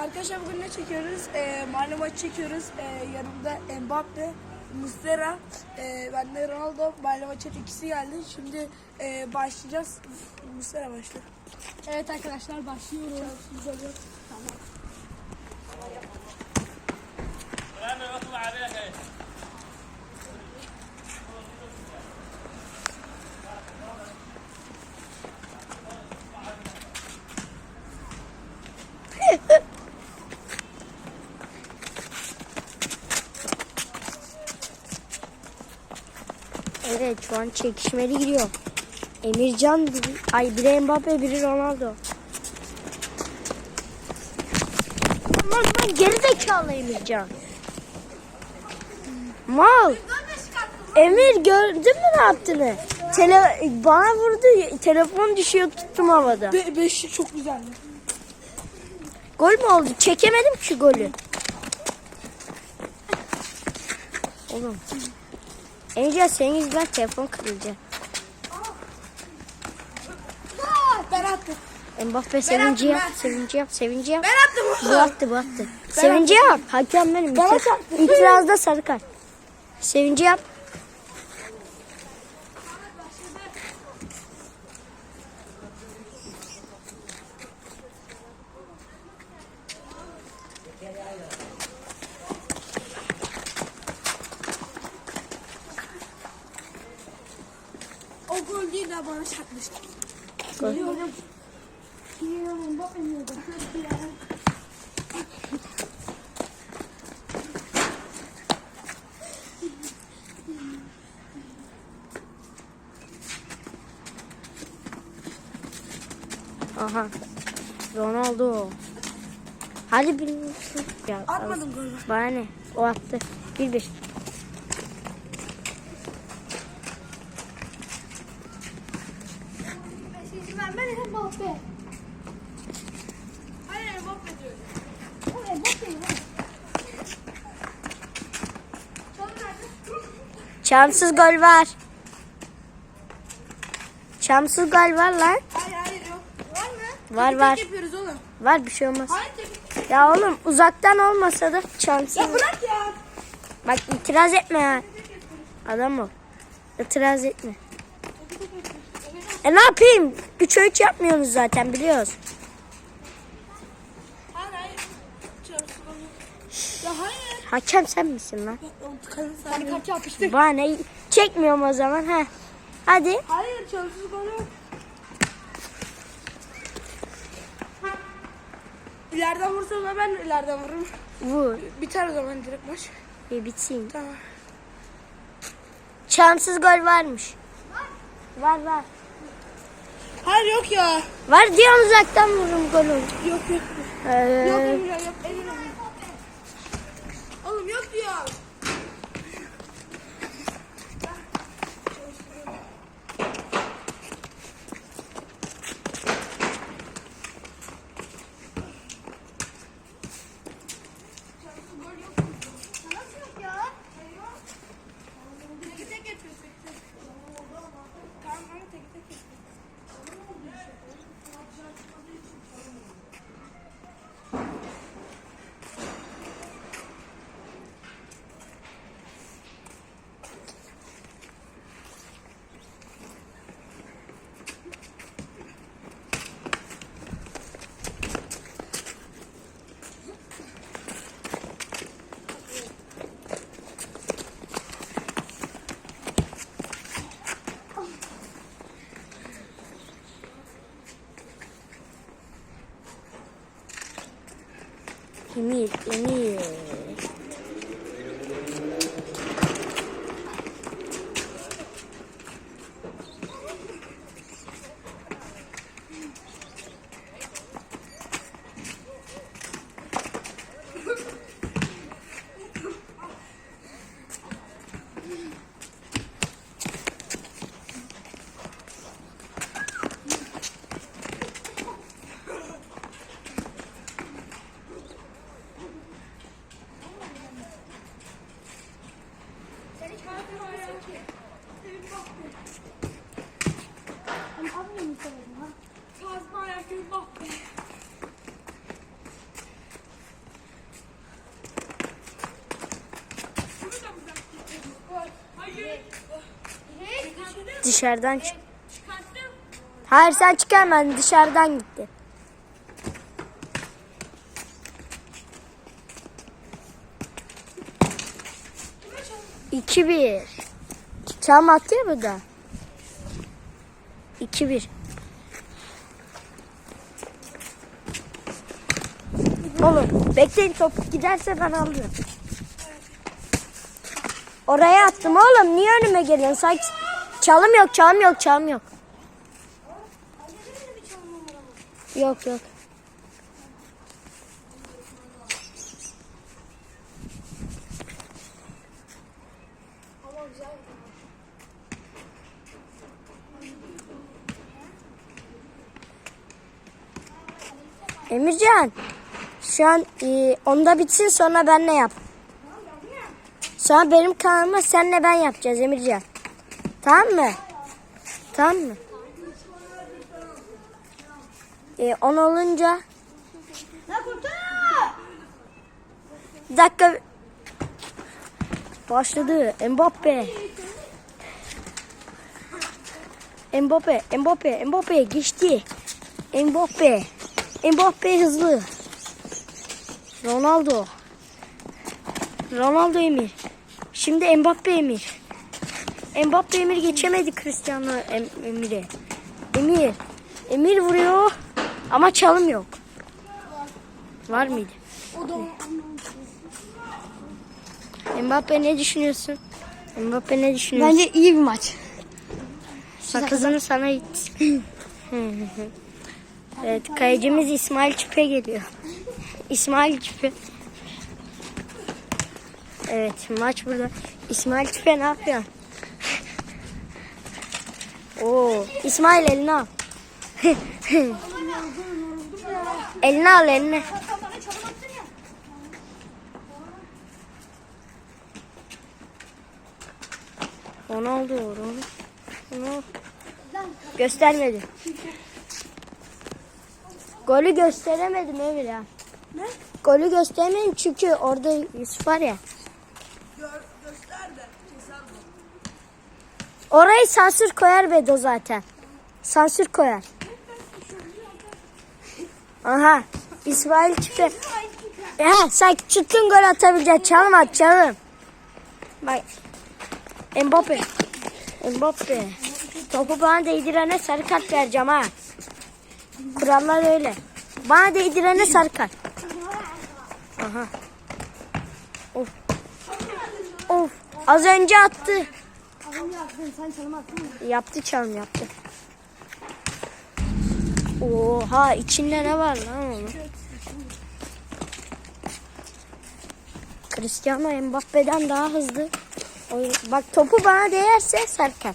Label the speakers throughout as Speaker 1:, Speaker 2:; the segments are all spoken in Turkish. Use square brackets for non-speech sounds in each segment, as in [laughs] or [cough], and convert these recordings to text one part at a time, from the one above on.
Speaker 1: Arkadaşlar bugün ne çekiyoruz? Ee, malumat çekiyoruz. Ee, yanımda Mbappe, Muslera, e, ben de Ronaldo. Malumat chat ikisi geldi. Şimdi e, başlayacağız. Muslera başla.
Speaker 2: Evet arkadaşlar başlıyoruz.
Speaker 1: Güzel yok.
Speaker 3: Evet şu an çekişmeli gidiyor. Emircan, ay biri Mbappe biri Ronaldo. Lan lan geri zekalı Emircan. Mal. Emir gördün mü ne yaptığını? Tele bana vurdu telefon düşüyor tuttum havada.
Speaker 1: Be beşi çok güzeldi.
Speaker 3: Gol mü oldu? Çekemedim ki golü. Oğlum. Emircan senin yüzünden telefon kırılacak.
Speaker 1: Ben attım.
Speaker 3: Mbappe sevinci yap,
Speaker 1: ben.
Speaker 3: sevinci yap, sevinci yap.
Speaker 1: Ben attım
Speaker 3: Bu attı, bu attı. Sevinci yap. Hakem benim.
Speaker 1: Çarptı.
Speaker 3: İtirazda sarı kart. Sevinci yap.
Speaker 1: O gol değil de bana çarpmıştı.
Speaker 3: Gol.
Speaker 1: Biliyorum. Biliyorum. Mbappe yiyordu.
Speaker 3: Aha. Ronaldo. Hadi bilmiyorsun. Ya,
Speaker 1: Atmadım golü.
Speaker 3: Bana ne? O attı. Bir bir.
Speaker 2: Beşinci ben ben Mbappe.
Speaker 1: Hayır Mbappe diyorum.
Speaker 2: O Mbappe'yi lan. Çalın nerede?
Speaker 3: Şanssız gol var. Şanssız gol var lan.
Speaker 1: Var?
Speaker 3: Var
Speaker 1: yapıyoruz oğlum.
Speaker 3: Var bir şey olmaz.
Speaker 1: Hayır tek.
Speaker 3: Ya oğlum uzaktan olmasa da şanssız.
Speaker 1: Ya bırak ya.
Speaker 3: Bak itiraz etme ya. Adam ol. İtiraz etme. E ne yapayım? 3 3 yapmıyorsunuz zaten biliyoruz.
Speaker 1: Hayır hayır. Çarpsın onu. Ya hayır.
Speaker 3: Hakem sen misin lan?
Speaker 2: Hadi kaç yapıştı.
Speaker 3: Bana? Çekmiyorum o zaman. ha. Hadi.
Speaker 1: Hayır çarpsız gol İleriden vursam da ben de ileriden vururum.
Speaker 3: Vur.
Speaker 1: Biter o zaman direkt maç.
Speaker 3: Bir bitsin.
Speaker 1: Tamam.
Speaker 3: Şanssız gol varmış. Var var.
Speaker 1: Hayır yok ya.
Speaker 3: Var diyorum uzaktan vururum gol olur.
Speaker 1: Yok yok.
Speaker 3: Ee,
Speaker 1: Yok Emre yok. Emre.
Speaker 3: Emir, Emir. Dışarıdan çık. Hayır sen çıkarmadın dışarıdan gitti. İki bir. Çam attı ya burada. İki bir. Oğlum bekleyin top giderse ben alırım. Oraya attım oğlum. Niye önüme geliyorsun? Sanki çalım yok, çalım yok, çalım yok. Yok yok. Emircan. Şu an e, onda bitsin sonra benle yap. Sonra benim kanalıma senle ben yapacağız Emircan. Tamam mı? Tamam mı? E, on olunca bir dakika başladı Mbappe. Mbappe, Mbappe, Mbappe geçti. Mbappe. Mbappe hızlı. Ronaldo. Ronaldo Emir. Şimdi Mbappe Emir. Mbappe Emir geçemedi Cristiano em Emir'e. Emir. Emir vuruyor ama çalım yok. Var mıydı?
Speaker 2: O da
Speaker 3: Mbappe ne düşünüyorsun? Mbappe ne düşünüyorsun?
Speaker 2: Bence iyi bir maç.
Speaker 3: Sakızını sana it. [laughs] evet, kayıcımız İsmail Çipe geliyor. [laughs] İsmail Çipe. Evet, maç burada. İsmail Çipe ne yapıyor? Oo, İsmail elini al. [laughs] elini al elini. Ronaldo, Ronaldo. Ronaldo. Göstermedi. Golü gösteremedim Emir ya.
Speaker 1: Ne?
Speaker 3: Golü gösteremedim çünkü orada Yusuf var ya.
Speaker 1: Gör, göster de. Keser mi?
Speaker 3: Orayı sansür koyar Bedo zaten. Sansür koyar. Aha. İsmail çıktı. Ha, sen çıktın gol atabileceksin. Çalım at çalım. Bak. Mbappe. Mbappe. Topu bana değdirene sarı kart vereceğim ha. Kurallar öyle. Bana değdirene sarı kart. Aha. Of. Of. Az önce attı.
Speaker 2: Yaptın sen çalım attın mı?
Speaker 3: Yaptı çalım yaptı. Oha içinde ne var lan onun? Cristiano Mbappe'den daha hızlı. Bak topu bana değerse sarkar.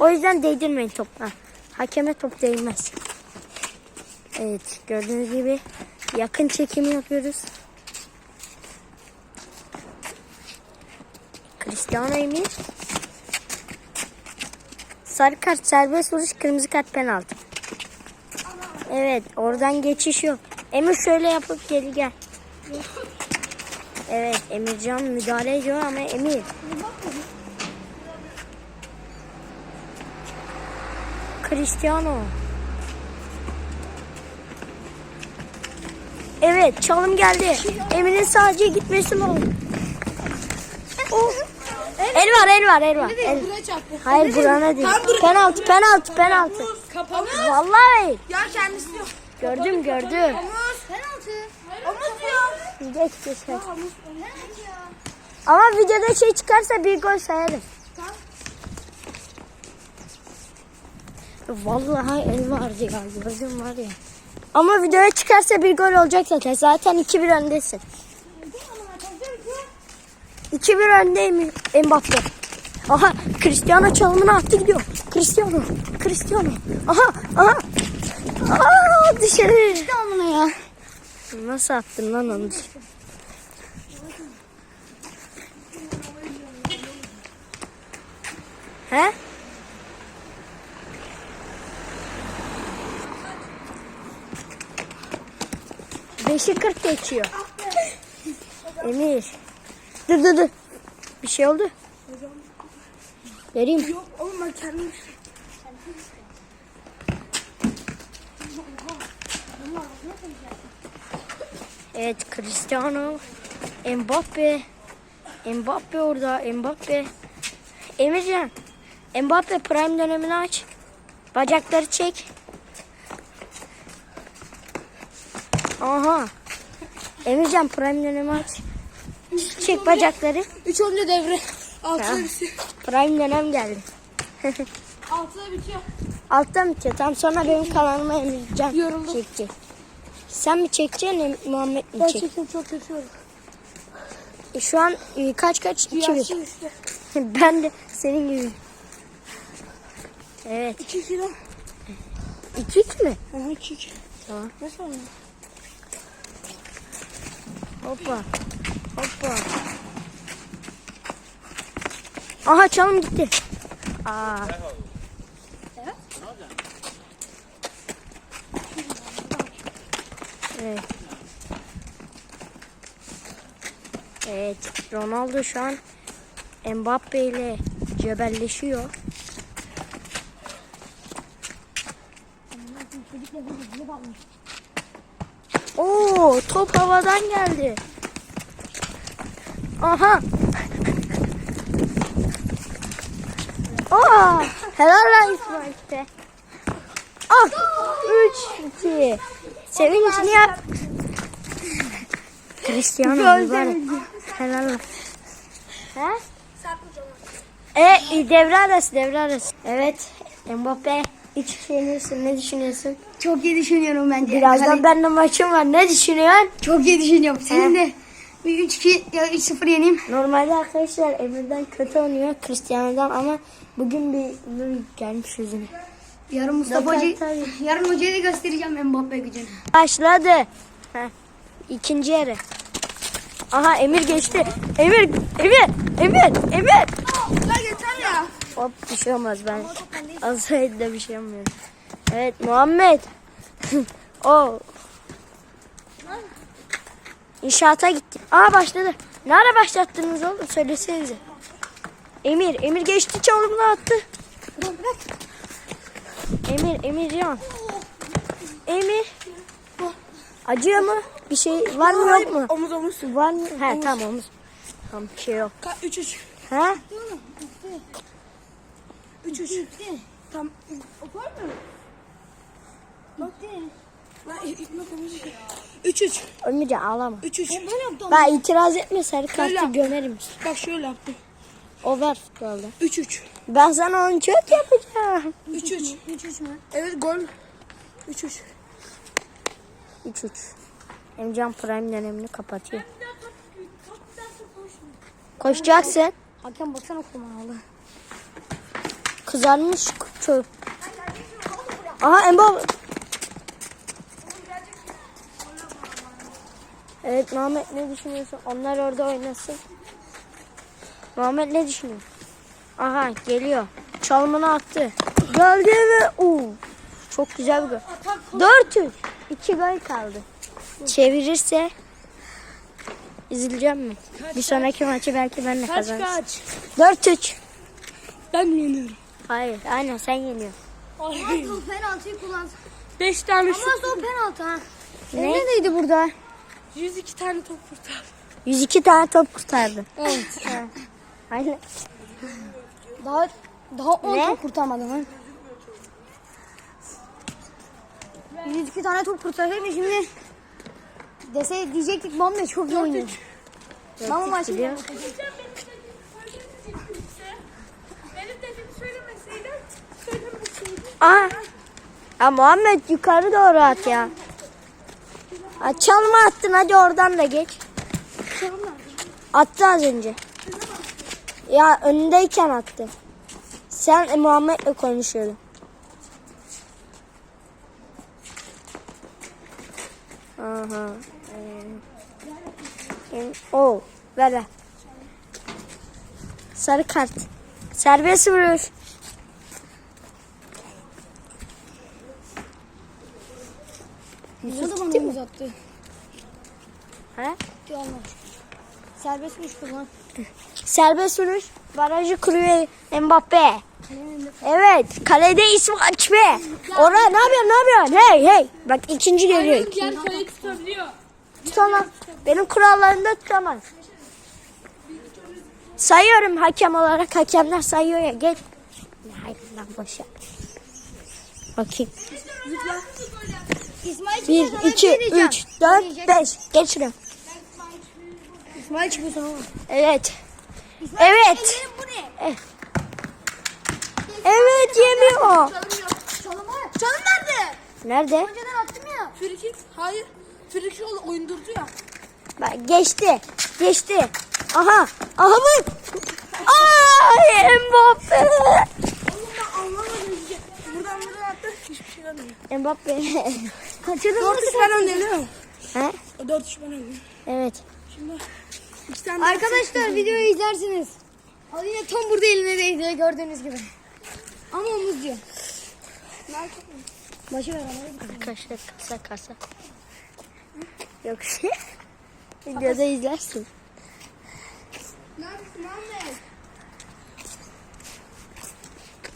Speaker 3: O yüzden değdirmeyin topla. Hakeme top değmez. Evet gördüğünüz gibi yakın çekimi yapıyoruz. Cristiano Emir Sarı kart serbest vuruş, kırmızı kart penaltı. Evet, oradan geçiş yok. Emir şöyle yapıp geri gel. Evet, Emircan müdahale ediyor ama Emir. Cristiano. Evet, çalım geldi. Emir'in sadece gitmesi oldu? Oh. El var, el var, el var. El. Hayır burana değil. Penaltı penaltı penaltı.
Speaker 1: Kapalı.
Speaker 3: Vallahi
Speaker 1: Ya kendisi yok.
Speaker 3: gördüm gördüm.
Speaker 1: Omuz.
Speaker 2: Penaltı.
Speaker 1: Omuz diyor.
Speaker 3: Geç geç. geç. Ama videoda şey çıkarsa bir gol sayarım. Vallahi el vardı ya gördüm var ya. Ama videoya çıkarsa bir gol olacak zaten. Zaten 2-1 öndesin. 2-1 öndeyim Mbappe. Aha Cristiano çalımını attı gidiyor. Cristiano. Cristiano. Aha aha. Aa dışarı.
Speaker 2: Amına ya.
Speaker 3: Nasıl attın lan onu? He? Beşi kırk geçiyor. Emir. Dur dur dur. Bir şey oldu. Hocam. Vereyim.
Speaker 1: Yok oğlum ben kendim.
Speaker 3: Evet Cristiano. Mbappe. Mbappe orada. Mbappe. Emircan. Mbappe prime dönemini aç. Bacakları çek. Aha. Emircan prime dönemi aç. Çek bacakları.
Speaker 1: 3 olunca devre. 6'da
Speaker 3: Ya.
Speaker 1: bitiyor.
Speaker 3: Prime dönem geldi. [laughs]
Speaker 1: 6'da bitiyor.
Speaker 3: Alttan bitiyor. Tam sonra benim kanalıma Emircan
Speaker 1: Yoruldum.
Speaker 3: çekecek. Sen mi çekeceksin Muhammed mi
Speaker 1: Ben
Speaker 3: çek?
Speaker 1: çekim çok kötüyorum.
Speaker 3: E, Şu an e, kaç kaç? 2
Speaker 1: Yaşlı işte. [laughs]
Speaker 3: ben de senin gibi. Evet.
Speaker 1: 2 kilo.
Speaker 3: 2 2 mi?
Speaker 1: Aha 2 kilo.
Speaker 3: Tamam.
Speaker 1: Nasıl oluyor?
Speaker 3: Hoppa. Hoppa. Aha çalım gitti. Aa. Evet. Evet. Ronaldo şu an Mbappe ile cebelleşiyor. Oo, top havadan geldi. Aha. Aa, helal lan İsmail'de. Ah, 3 2. Sevinçini yap. Cristiano mübarek. Helal lan. He? E, devre arası, devre arası. Evet, Mbappe. İç şeyini ne düşünüyorsun?
Speaker 2: Çok iyi düşünüyorum bence.
Speaker 3: Birazdan benimle maçım var. Ne düşünüyorsun?
Speaker 2: Çok iyi düşünüyorum. Senin de bir 3-2 ya 3-0 yeneyim.
Speaker 3: Normalde arkadaşlar Emir'den kötü oynuyor Cristiano'dan ama bugün bir bir gelmiş yüzüne.
Speaker 2: Yarın Mustafa Hoca, yarın Hoca'ya da göstereceğim Mbappe gücünü.
Speaker 3: Başladı. Heh. İkinci yarı. Aha Emir geçti. Emir, Emir, Emir, Emir.
Speaker 1: Ya yeter ya.
Speaker 3: Hop bir şey olmaz ben. Azrail de bir şey olmuyor. Evet Muhammed. [laughs] o. İnşaata gitti. Aa başladı. Ne ara başlattınız oğlum söylesenize. Emir, Emir geçti çalımını attı. Emir, Emir Can. Emir. Acıyor mu? Bir şey var mı yok mu?
Speaker 1: Omuz omuz.
Speaker 3: Var mı? He tamam omuz. Tamam bir şey yok.
Speaker 1: 3 3.
Speaker 3: Ha?
Speaker 1: 3 3. Tam. Lan İkmat omuz. 3 3.
Speaker 3: Ömürce ağlama.
Speaker 1: 3 3.
Speaker 3: Ben itiraz etme sarı kartı gömerim.
Speaker 1: Bak şöyle yaptım.
Speaker 3: O var futbolda.
Speaker 1: 3 3.
Speaker 3: Ben sana onu çok yapacağım.
Speaker 1: 3 3.
Speaker 2: 3 3 mü?
Speaker 1: Evet gol. 3 3.
Speaker 3: 3-3. Emcan Prime dönemini kapatıyor. Koşacaksın.
Speaker 2: Hakem baksana kumarlı.
Speaker 3: Kızarmış çöp. Aha Embo. Evet Muhammed ne düşünüyorsun? Onlar orada oynasın. Muhammed ne düşünüyor? Aha geliyor. Çalımını attı. Geldi ve uu, çok güzel bir gol. 4-3. 2 gol kaldı. Çevirirse üzüleceğim mi? Bir sonraki maçı belki ben de
Speaker 1: Kaç
Speaker 3: kazanırım.
Speaker 1: kaç?
Speaker 3: 4-3.
Speaker 1: Ben mi yeniyorum?
Speaker 3: Hayır aynen sen yeniyorsun.
Speaker 1: Ay.
Speaker 2: O penaltıyı kullansın.
Speaker 1: 5 tane
Speaker 2: Ama o penaltı ha.
Speaker 3: Ne?
Speaker 2: Neredeydi burada?
Speaker 1: 102 tane top kurtar.
Speaker 3: 102 tane top kurtardı.
Speaker 1: Evet. [laughs]
Speaker 3: Aynen.
Speaker 2: Daha daha 10
Speaker 3: Ne?
Speaker 2: top kurtarmadım ha. 102 tane top kurtarsaydı şimdi dese diyecektik Muhammed çok iyi oynuyor. Ama maçı
Speaker 3: Biliyor.
Speaker 1: Benim dediğimi söylemeseydin, söylemeseydin.
Speaker 3: Aa. Ya Muhammed yukarı doğru at ya. Ha, çalma attın hadi oradan da geç. Attı az önce. Ya önündeyken attı. Sen e, Muhammed'le konuşuyordun. Aha. Ee, o ver ver. Sarı kart. Serbest vuruş.
Speaker 2: Yusuf da bana omuz attı.
Speaker 3: He?
Speaker 2: Yanlış. Serbest vuruş kullan.
Speaker 3: Serbest vuruş. Barajı kuruyor Mbappe. Evet. Kalede İsmaç be. Orhan ne yapıyorsun ne yapıyorsun? Hey hey. Bak ikinci geliyor.
Speaker 1: Diğer kaleyi tutabiliyor.
Speaker 3: Tutamaz. Benim kurallarımda tutamaz. Sayıyorum hakem olarak. Hakemler sayıyor ya. Geç. Hayır lan boş ver. Bakayım.
Speaker 2: İsmail
Speaker 3: 1, 2, 3, 4, 5. Geç şuraya.
Speaker 2: İsmail çıkıyor sana.
Speaker 3: Evet. Evet.
Speaker 2: Bu ne?
Speaker 3: Eh. Evet yemiyor.
Speaker 2: Çalım var. Çalım nerede?
Speaker 3: Nerede?
Speaker 2: Önceden attım ya.
Speaker 1: Frikik. Hayır. Frikik oldu oyundurdu ya.
Speaker 3: Bak geçti. Geçti. Aha. Aha bu. Ay Mbappe.
Speaker 1: Oğlum ben anlamadım. Buradan buradan attı. Hiçbir şey görmüyor.
Speaker 3: Mbappe. [laughs]
Speaker 2: Kaçırdın
Speaker 1: Dört üç ben öndeyim değil mi?
Speaker 3: He?
Speaker 1: Dört üç ben öndeyim.
Speaker 3: Evet.
Speaker 1: Şimdi iki tane
Speaker 2: Arkadaşlar videoyu izlersiniz. Al yine tam burada eline değdi gördüğünüz gibi. Ama omuz diyor. Başı ver ama.
Speaker 3: Arkadaşlar kasa kasa. Yok şey. [laughs] Videoda izlersin.
Speaker 1: Neredesin Ahmet?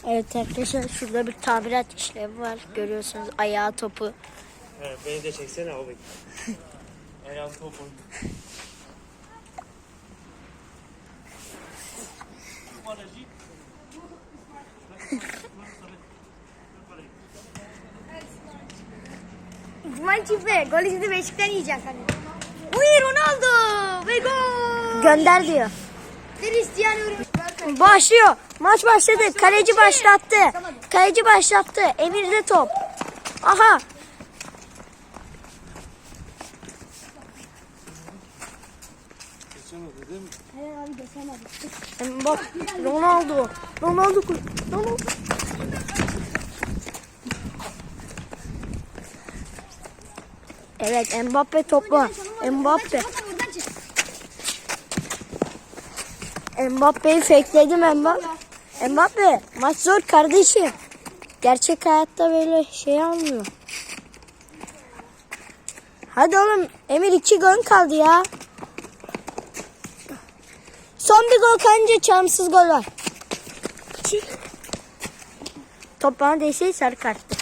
Speaker 3: Evet arkadaşlar şurada bir tamirat işlemi var. Görüyorsunuz ayağı topu.
Speaker 4: Evet, beni de çeksene abi. [laughs] Ayağım top oynuyor.
Speaker 2: İsmail çiftli. Gol izni Beşik'ten yiyecek hani. Uy Ronaldo. Ve gol.
Speaker 3: Gönder diyor.
Speaker 2: Cristiano Ronaldo.
Speaker 3: Başlıyor. Maç başladı. Kaleci başlattı. Kaleci başlattı. Emir'de top. Aha. Mbappe, Ronaldo. Ronaldo koy. Ronaldo. Evet Mbappe topla. Mbappe. Mbappe'yi fakeledim Mbappe. Mbappe maç zor kardeşim. Gerçek hayatta böyle şey almıyor. Hadi oğlum Emir iki gol kaldı ya. Son bir gol kalınca çamsız gol var. Top bana değseydi sarı karttı.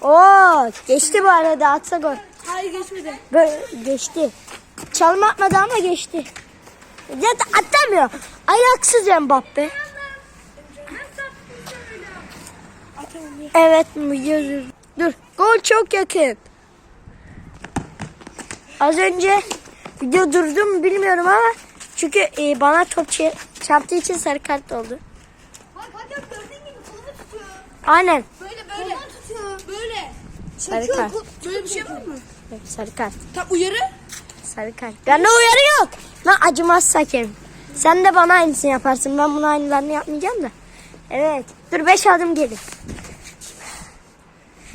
Speaker 3: Oo geçti bu arada atsa gol.
Speaker 1: Hayır geçmedi.
Speaker 3: Böyle geçti. Çalma atmadı ama geçti. Ya da atamıyor. Ayaksız Mbappe. Evet video Dur. Gol çok yakın. Az önce video durdu mu bilmiyorum ama çünkü e, bana top çarptığı için sarı kart oldu.
Speaker 2: Gördüğün gibi tutuyor.
Speaker 3: Aynen.
Speaker 1: Böyle böyle.
Speaker 2: Kolunu tutuyor.
Speaker 1: Böyle.
Speaker 3: Sarı
Speaker 2: Çekiyor.
Speaker 3: kart.
Speaker 2: kol-
Speaker 1: Böyle bir şey var mı?
Speaker 3: Evet, sarı kart.
Speaker 1: Tam uyarı.
Speaker 3: Sarı kart. Bende uyarı yok. Lan acımaz hakem. Sen de bana aynısını yaparsın. Ben bunu aynılarını yapmayacağım da. Evet. Dur 5 adım geri.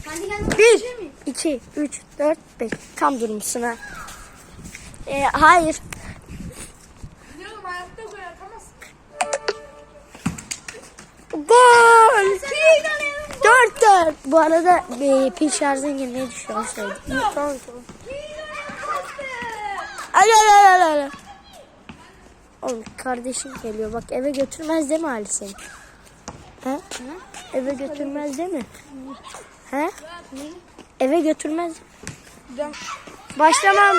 Speaker 2: Kendi kendine
Speaker 3: 1, 2, 3, 4, 5. Tam durmuşsun ha. Ee, hayır. 4 4. Bu arada e, pil şarjın yerine düşüyor. Söyleyeyim. Tamam, tamam. Alo alo alo alo. Oğlum kardeşim geliyor. Bak eve götürmez değil mi Ali seni? He? Eve götürmez değil mi? He? Eve götürmez. Başlamam.